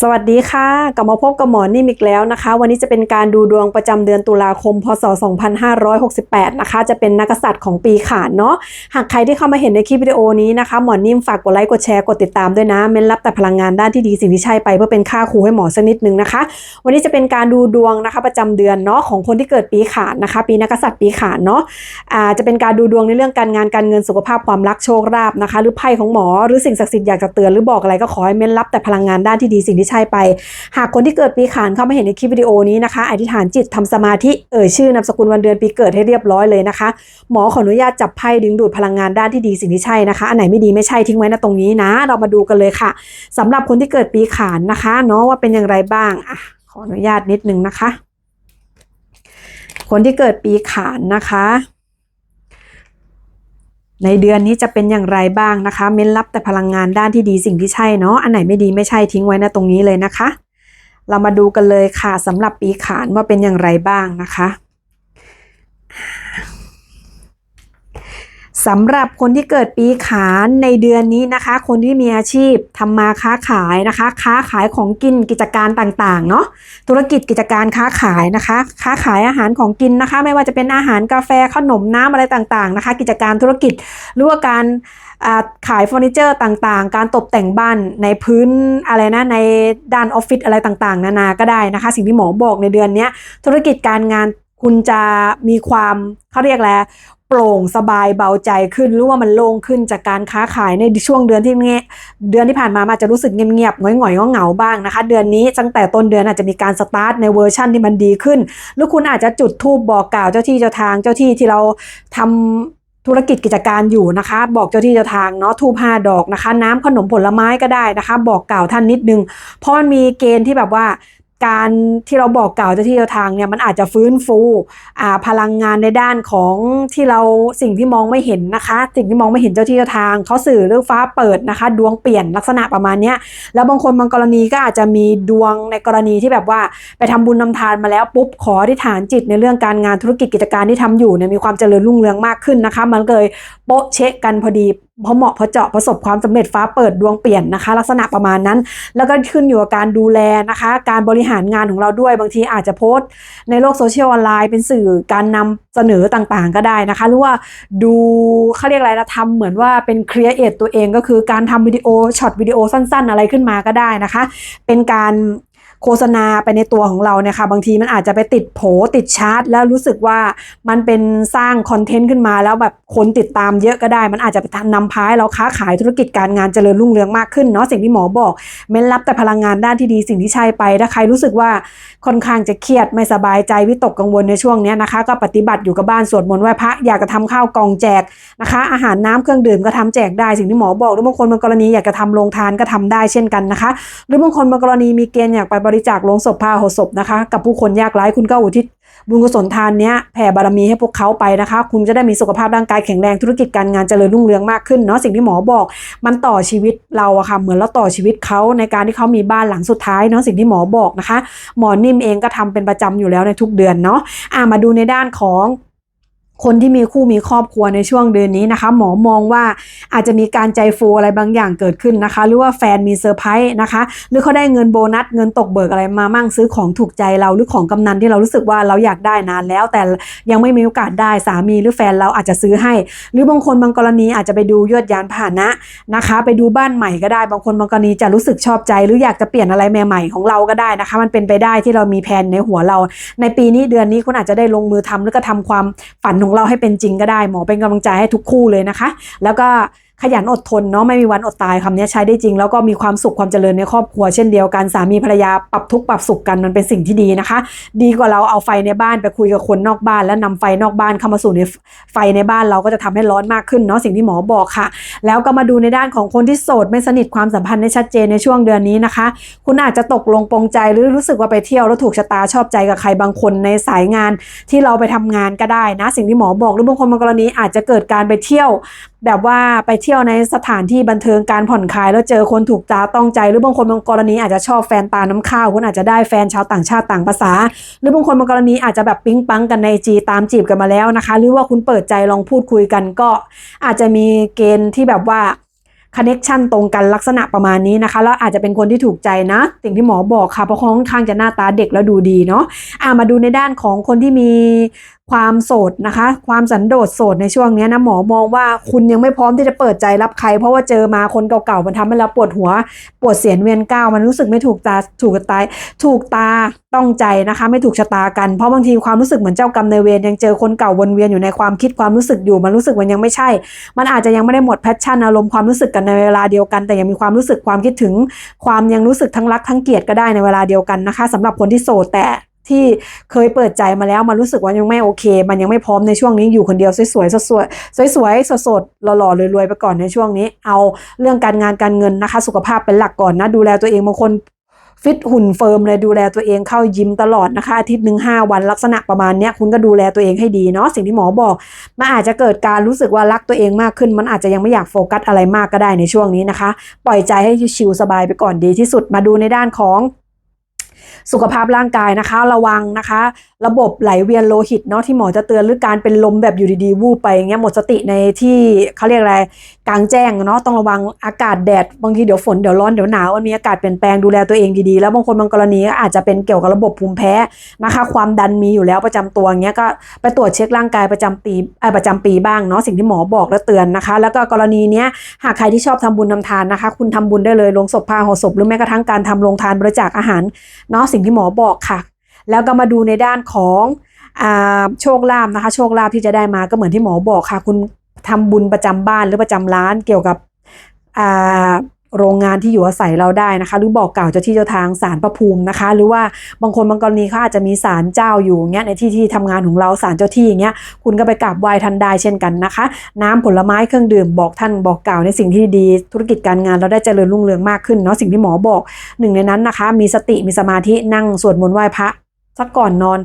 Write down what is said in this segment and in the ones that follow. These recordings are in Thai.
สวัสดีค่ะ กลับมาพบกับหมอนิ่มอีกแล้วนะคะ วันนี้จะเป็นการดูดวงประจำเดือนตุลาคม พศ 2568 นะคะ จะเป็นนักษัตริย์ของปีขานเนาะ หากใครที่เข้ามาเห็นในคลิปวิดีโอนี้นะคะ หมอนิ่มฝากกดไลค์ กดแชร์ กดติดตามด้วยนะ เม้นรับแต่พลังงานด้านที่ดีสิ่งที่ใช่ไปเพื่อเป็นค่าครูให้หมอสักนิดนึงนะคะ วันนี้จะเป็นการดูดวงนะคะประจำเดือนเนาะของคนที่เกิดปีขานนะคะ ปีนักษัตริย์ปีขานเนาะอ่าจะเป็นการดูดวงในเรื่องการงาน การเงิน สุขภาพ ความรัก โชคลาภนะคะ หรือไพ่ของหมอ หรือสิ่งศักดิ์สิทธิ์อยากจะเตือน หรือบอกอะไรก็ขอให้เม้นรับแต่พลังงานด้านที่ดีสิ่งที่ใช่ไป หากคนที่เกิดปีขานเข้ามาเห็นในคลิปวิดีโอนี้นะคะอธิษฐานจิตทำสมาธิเอ่ยชื่อนามสกุลวันเดือนปีเกิดให้เรียบร้อยเลยนะคะ หมอขออนุญาตจับไพ่ดึงดูดพลังงานด้านที่ดีสิ่งที่ใช่นะคะอันไหนไม่ดีไม่ใช่ทิ้งไว้นะตรงนี้นะ เรามาดูกันเลยค่ะสำหรับคนที่เกิดปีขานนะคะเนาะว่าเป็นอย่างไรบ้างอะขออนุญาตนิดนึงนะคะ คนที่เกิดปีขานนะคะ ในเดือนนี้จะเป็นอย่างไรบ้างนะคะ เม้นรับแต่พลังงานด้านที่ดีสิ่งที่ใช่เนาะอันไหนไม่ดีไม่ใช่ทิ้งไว้นะตรงนี้เลยนะคะ เรามาดูกันเลยค่ะสำหรับปีขานว่าเป็นอย่างไรบ้างนะคะ สำหรับคนที่เกิดปีขานในเดือนนี้นะคะ คนที่มีอาชีพทำมาค้าขายนะคะ ค้าขายของกินกิจการต่างๆเนาะธุรกิจกิจการค้าขายนะคะ ค้าขายอาหารของกินนะคะ ไม่ว่าจะเป็นอาหารกาแฟขนมน้ำอะไรต่างๆนะคะ กิจการธุรกิจหรือว่าการขายเฟอร์นิเจอร์ต่างๆ การตกแต่งบ้านในพื้นอะไรนะในด้านออฟฟิศอะไรต่างๆ นานาก็ได้นะคะ สิ่งที่หมอบอกในเดือนนี้ธุรกิจการงานคุณจะมีความเขาเรียกแล้ว โปร่งสบายเบาใจขึ้นหรือว่ามันโล่งขึ้นจากการค้าขายในช่วงเดือนที่เงี้ยเดือนที่ผ่านมามันอาจจะรู้สึกเงียบๆหงอยๆเหงาๆบ้างนะคะ เดือนนี้ตั้งแต่ต้นเดือนอาจจะมีการสตาร์ทในเวอร์ชั่นที่มันดีขึ้น หรือคุณอาจจะจุดธูปบอกกล่าวเจ้าที่เจ้าทางเจ้าที่ที่เราทำธุรกิจกิจการอยู่นะคะ บอกเจ้าที่เจ้าทางเนาะทูบห้าดอกนะคะ น้ำขนมผลไม้ก็ได้นะคะ บอกกล่าวท่านนิดนึงเพราะมันมีเกณฑ์ที่แบบว่า การที่เราบอกกล่าวเจ้าที่เจ้าทางเนี่ยมันอาจจะฟื้นฟูพลังงานในด้านของที่เราสิ่งที่มองไม่เห็นนะคะ สิ่งที่มองไม่เห็นเจ้าที่เจ้าทางเขาสื่อเรื่องฟ้าเปิดนะคะ ดวงเปลี่ยนลักษณะประมาณนี้แล้วบางคนบางกรณีก็อาจจะมีดวงในกรณีที่แบบว่าไปทำบุญนำทานมาแล้วปุ๊บขออธิษฐานจิตในเรื่องการงานธุรกิจกิจการที่ทำอยู่เนี่ยมีความเจริญรุ่งเรืองมากขึ้นนะคะ มันก็เลยโป๊ะเช็คกันพอดี พอเหมาะพอเจาะประสบความสำเร็จฟ้าเปิดดวงเปลี่ยนนะคะ ลักษณะประมาณนั้น แล้วก็ขึ้นอยู่กับการดูแลนะคะ การบริหารงานของเราด้วยบางทีอาจจะโพสต์ ในโลกโซเชียลออนไลน์ เป็นสื่อการนำเสนอต่างๆ ก็ได้นะคะ หรือว่าดูเขาเรียกอะไรนะทำเหมือนว่าเป็นครีเอทตัวเองก็คือการทำวิดีโอช็อตวิดีโอสั้น ๆ อะไรขึ้นมาก็ได้นะคะ เป็นการ โฆษณาไปในตัวของเราเนี่ยค่ะบางทีมันอาจจะไปติดโผติดชาร์ตแล้วรู้สึกว่ามันเป็นสร้างคอนเทนต์ขึ้นมาแล้วแบบคนติดตามเยอะก็ได้ มันอาจจะไปนำพาให้เราค้าขายธุรกิจการงานเจริญรุ่งเรืองมากขึ้นเนาะสิ่งที่หมอบอก เม้นรับแต่พลังงานด้านที่ดีสิ่งที่ใช่ไปถ้าใครรู้สึกว่าค่อนข้างจะเครียดไม่สบายใจวิตกกังวลในช่วงนี้นะคะ ก็ปฏิบัติอยู่กับบ้านสวดมนต์ไหว้พระอยากจะทำข้าวกล่องแจกนะคะ อาหารน้ำเครื่องดื่มก็ทำแจกได้สิ่งที่หมอบอกหรือบางคนบางกรณีอยากจะทำโรงทานก็ทำได้เช่นกันนะคะ หรือบางคนบางกรณีมีเกณฑ์อยากไปบริจาคลงศพพาหศพนะคะ กับผู้คนยากไร้คุณก็อุทิศบุญกุศลทานเนี้ยแผ่บารมีให้พวกเขาไปนะคะ คุณจะได้มีสุขภาพร่างกายแข็งแรงธุรกิจการงานเจริญรุ่งเรืองมากขึ้นเนาะสิ่งที่หมอบอกมันต่อชีวิตเราอะค่ะเหมือนเราต่อชีวิตเขาในการที่เขามีบ้านหลังสุดท้ายเนาะสิ่งที่หมอบอกนะคะ หมอนิ่มเองก็ทำเป็นประจำอยู่แล้วในทุกเดือนเนาะอ่ามาดูในด้านของ คนที่มีคู่มีครอบครัวในช่วงเดือนนี้นะคะ หมอมองว่าอาจจะมีการใจฟูอะไรบางอย่างเกิดขึ้นนะคะ หรือว่าแฟนมีเซอร์ไพรส์นะคะ หรือเขาได้เงินโบนัสเงินตกเบิกอะไรมามั่งซื้อของถูกใจเราหรือของกำนันที่เรารู้สึกว่าเราอยากได้นานแล้ว แต่ยังไม่มีโอกาสได้สามีหรือแฟนเราอาจจะซื้อให้ หรือบางคนบางกรณีอาจจะไปดูยวดยานพานะนะคะ ไปดูบ้านใหม่ก็ได้บางคนบางกรณีจะรู้สึกชอบใจ หรืออยากจะเปลี่ยนอะไรใหม่ๆของเราก็ได้นะคะ มันเป็นไปได้ที่เรามีแผนในหัวเรา ในปีนี้เดือนนี้คุณอาจจะได้ลงมือทำแล้วก็ทำความฝันของเราให้เป็นจริงก็ได้ หมอเป็นกำลังใจให้ทุกคู่เลยนะคะ แล้วก็ ขยันอดทนเนาะไม่มีวันอดตายคำนี้ใช้ได้จริง แล้วก็มีความสุขความเจริญในครอบครัวเช่นเดียวกันสามีภรรยาปรับทุกข์ปรับสุขกันมันเป็นสิ่งที่ดีนะคะ ดีกว่าเราเอาไฟในบ้านไปคุยกับคนนอกบ้าน แล้วนำไฟนอกบ้านเข้ามาสู่ในไฟในบ้านเราก็จะทำให้ร้อนมากขึ้นเนาะสิ่งที่หมอบอกค่ะ แล้วก็มาดูในด้านของคนที่โสดไม่สนิทความสัมพันธ์ในชัดเจนในช่วงเดือนนี้นะคะ คุณอาจจะตกลงปรงใจหรือรู้สึกว่าไปเที่ยวแล้วถูกชะตาชอบใจกับใครบางคนในสายงานที่เราไปทำงานก็ได้นะ สิ่งที่หมอบอกหรือบางคนบางกรณีอาจจะเกิดการไปเที่ยว แบบว่าไปเที่ยวในสถานที่บันเทิงการผ่อนคลายแล้วเจอคนถูกตาต้องใจ หรือบางคนบางกรณีอาจจะชอบแฟนตาน้ำข้าวคุณอาจจะได้แฟนชาวต่างชาติต่างภาษา หรือบางคนบางกรณีอาจจะแบบปิ๊งปังกันในจีตามจีบกันมาแล้วนะคะ หรือว่าคุณเปิดใจลองพูดคุยกันก็อาจจะมีเกณฑ์ที่แบบว่าคอนเน็ชันตรงกันลักษณะประมาณนี้นะคะ แล้วอาจจะเป็นคนที่ถูกใจนะ สิ่งที่หมอบอกค่ะเพราะเขาค่อนข้างจะหน้าตาเด็กแล้วดูดีเนาะอ่ามาดูในด้านของคนที่มี ความโสดนะคะ ความสันโดษโสดในช่วงนี้นะหมอมองว่าคุณยังไม่พร้อมที่จะเปิดใจรับใคร เพราะว่าเจอมาคนเก่าๆมันทำให้เราปวดหัว ปวดเสียนเวียนก้าวมันรู้สึกไม่ถูกตาถูกตายถูกตาต้องใจนะคะ ไม่ถูกชะตากันเพราะบางทีความรู้สึกเหมือนเจ้ากรรมนายเวรยังเจอคนเก่าวนเวียนอยู่ในความคิดความรู้สึกอยู่มันรู้สึกมันยังไม่ใช่ มันอาจจะยังไม่ได้หมดแพชชั่นอารมณ์ความรู้สึกกันในเวลาเดียวกัน แต่ยังมีความรู้สึกความคิดถึง ความยังรู้สึกทั้งรักทั้งเกลียดก็ได้ในเวลาเดียวกันนะคะสำหรับคนที่โสดแต่ ที่เคยเปิดใจมาแล้วมันรู้สึกว่ายังไม่โอเค มันยังไม่พร้อมในช่วงนี้อยู่คนเดียวสวยๆสวยๆสวยๆสดๆหล่อๆรวยๆไปก่อนในช่วงนี้ เอาเรื่องการงานการเงินนะคะ สุขภาพเป็นหลักก่อนนะ ดูแลตัวเองบางคนฟิตหุ่นเฟิร์มเลยดูแลตัวเองเข้ายิมตลอดนะคะอาทิตย์หนึ่งห้าวันลักษณะประมาณเนี้ยคุณก็ดูแลตัวเองให้ดีเนาะสิ่งที่หมอบอกมันอาจจะเกิดการรู้สึกว่ารักตัวเองมากขึ้น มันอาจจะยังไม่อยากโฟกัสอะไรมากก็ได้ในช่วงนี้นะคะ ปล่อยใจให้ชิวๆสบายไปก่อนดีที่สุดมาดูในด้านของ สุขภาพร่างกายนะคะ ระวังนะคะ ระบบไหลเวียนโลหิตเนาะที่หมอจะเตือนหรือการเป็นลมแบบอยู่ดีๆวูบไปอย่างเงี้ยหมดสติในที่เขาเรียกอะไรกลางแจ้งเนาะต้องระวังอากาศแดดบางทีเดี๋ยวฝนเดี๋ยวร้อนเดี๋ยวหนาวมันมีอากาศเปลี่ยนแปลงดูแลตัวเองดีๆแล้วบางคนบางกรณีก็อาจจะเป็นเกี่ยวกับระบบภูมิแพ้นะคะ ความดันมีอยู่แล้วประจำตัวอย่างเงี้ยก็ไปตรวจเช็คร่างกายประจำปีประจำปีบ้างเนาะสิ่งที่หมอบอกและเตือนนะคะ แล้วก็กรณีเนี้ยหากใครที่ชอบทำบุญทำทานนะคะ คุณทำบุญได้เลยลงศพพาห่อศพหรือแม้กระทั่งการทำโรงทานบริจาคอาหารเนาะสิ่งที่หมอบอกค่ะ แล้วก็มาดูในด้านของโชคลาภนะคะ โชคลาภที่จะได้มาก็เหมือนที่หมอบอกค่ะ คุณทำบุญประจำบ้านหรือประจำร้านเกี่ยวกับ โรงงานที่อยู่อาศัยเราได้นะคะ หรือบอกกล่าวเจ้าที่เจ้าทางศาลพระภูมินะคะ หรือว่าบางคนบางกรณีเขาอาจจะมีศาลเจ้าอยู่เงี้ยในที่ที่ทำงานของเราศาลเจ้าที่อย่างเงี้ยคุณก็ไปกราบไหว้ท่านได้เช่นกันนะคะ น้ำผลไม้เครื่องดื่มบอกท่านบอกกล่าวในสิ่งที่ดีธุรกิจการงานเราได้เจริญรุ่งเรืองมากขึ้นเนาะสิ่งที่หมอบอกหนึ่งในนั้นนะคะ มีสติมีสมาธินั่งสวดมนต์ไหว้พระสักก่อนนอน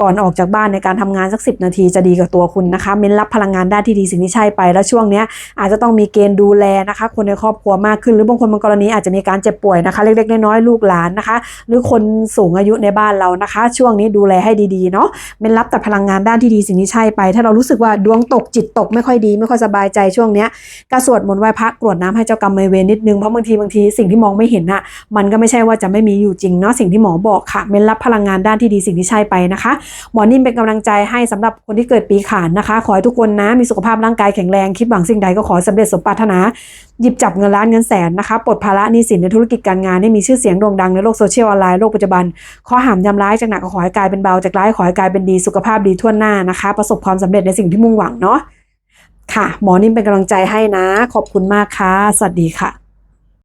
ก่อนออกจากบ้านในการทำงานสักสินาทีจะดีกับตัวคุณนะคะเม้นรับพลังงานด้านที่ดีสิ่งที่ใช่ไปแล้วช่วงนี้อาจจะต้องมีเกณฑ์ดูแลนะคะ คนในครอบครัวมากขึ้น หรือบางคนบางกรณีอาจจะมีการเจ็บป่วยนะคะ เล็กๆน้อยๆลูกหลานนะคะ หรือคนสูงอายุในบ้านเรานะคะ ช่วงนี้ดูแลให้ดีๆเนาะเม้นรับแต่พลังงานด้านที่ดีสิ่งที่ใช่ไป ถ้าเรารู้สึกว่าดวงตกจิตตกไม่ค่อยดีไม่ค่อยสบายใจช่วงนี้ก็สวดมนต์ไหว้พระกรวดน้ำให้เจ้ากรรมนายเวรนิดนึงเพราะบางทีบางทีสิ่งที่มองไม่เห็นน่ะมันก็ไม่ใช่ว่าจะไม่มีอยู่จริงเนาะสิ่งที่หมอบอกค่ะเม้นรับพลังงานด้านที่ดีสิ่งที่ใช่ไปนะคะหมอนิ่มเป็นกำลังใจให้สำหรับคนที่เกิดปีขานนะคะ ขอให้ทุกคนนะมีสุขภาพร่างกายแข็งแรงคิดหวังสิ่งใดก็ขอให้สำเร็จสมปรารถนา หยิบจับเงินล้านเงินแสนนะคะปลดภาระหนี้สินในธุรกิจการงานให้มีชื่อเสียงโด่งดังในโลกโซเชียลออนไลน์โลกปัจจุบันข้อหามยำร้ายจากหนักก็ขอให้กลายเป็นเบาจากร้ายขอให้กลายเป็นดีสุขภาพดีทั่วหน้านะคะ ประสบความสำเร็จในสิ่งที่มุ่งหวังเนาะค่ะ หมอนิ่มเป็นกำลังใจให้นะ ขอบคุณมากค่ะ สวัสดีค่ะ